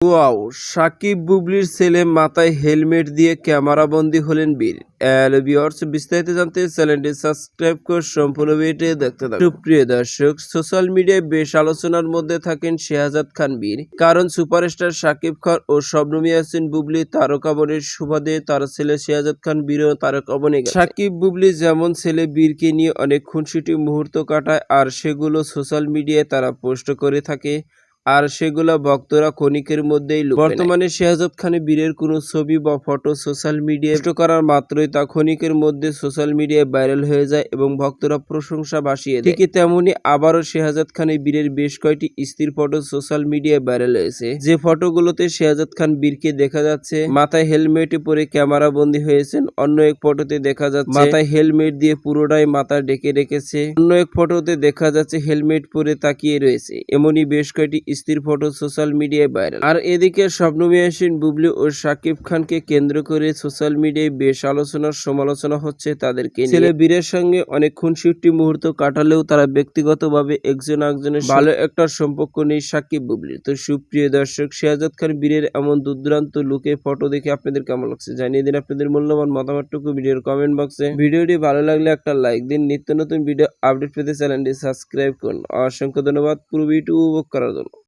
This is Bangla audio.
ওয়াও, সাকিব বুবলির ছেলে মাথায় হেলমেট দিয়ে ক্যামেরাবন্দি হলেন বীর। ভিউয়ার্স, বিস্তারিত জানতে চ্যানেলটি সাবস্ক্রাইব করে সম্পূর্ণ ভিডিও দেখতে থাকুন। সুপ্রিয় দর্শক, সোশ্যাল মিডিয়ায় বেশ আলোচনার মধ্যে থাকেন শেহাজাদ খান বীর। কারণ সুপারস্টার সাকিব খান ও শবনম ইয়াসিন বুবলি তারকাবনের সুবাদে তার ছেলে শেহাজাদ খান বীরও তারকাবনে গেছে। সাকিব বুবলি যেমন ছেলে বীরকে নিয়ে অনেক খুনসুটি মুহূর্ত কাটায় আর সেগুলো সোশ্যাল মিডিয়ায় তারা পোস্ট করে থাকে। আর সেগুলো ভক্তরা ক্ষণিকের মধ্যেই বর্তমানে শেহজাদ খানের বীরের কোনো ছবি বা ফটো সোশ্যাল পোস্ট করার মাত্রই তা ক্ষণিকের মধ্যে সোশ্যাল মিডিয়ায় ভাইরাল হয়ে যায় এবং ভক্তরা প্রশংসা বাসিয়ে দেয়। ঠিকই তেমনি আবারও শেহজাদ খানের বীরের বেশ কয়েকটি স্ত্রীর ফটো সোশ্যাল মিডিয়ায় ভাইরাল হয়েছে। যে ফটোগুলোতে শেহজাদ খান বীরকে দেখা যাচ্ছে, মাথায় হেলমেট পরে ক্যামেরা বন্দী হয়েছেন, অন্য এক ফটোতে দেখা যাচ্ছে, মাথায় হেলমেট দিয়ে পুরোটাই মাথা ডেকে রেখেছে, অন্য এক ফটোতে দেখা যাচ্ছে হেলমেট পরে তাকিয়ে রয়েছে, এমনই বেশ কয়েকটি স্ত্রীর ফটো সোশ্যাল মিডিয়ায় ভাইরাল আর এদিকে স্বপ্নমী ইয়াসিন বুবলি ও সাকিব খানকে কেন্দ্র করে সোশ্যাল মিডিয়ায় বেশ আলোচনার সমালোচনা হচ্ছে তাদেরকে ছেলে বীরের সঙ্গে অনেক খুনসুটি মুহূর্ত কাটালেও তারা ব্যক্তিগতভাবে একজন একজনের ভালো একটা সম্পর্ক নেই সাকিব বুবলির। তো সুপ্রিয় দর্শক শেহাজাদ খান বীরের এমন দুর্দান্ত লুকে ফটো দেখে আপনাদের কেমন লাগছে জানিয়ে দিন আপনাদের মূল্যবান মতামতটুকু ভিডিওর কমেন্ট বক্সে ভিডিওটি ভালো লাগলে একটা লাইক দিন নিত্য নতুন ভিডিও আপডেট পেতে চ্যানেলটি সাবস্ক্রাইব করুন। অসংখ্য ধন্যবাদ পুরো ভিডিও উপভোগ করার জন্য।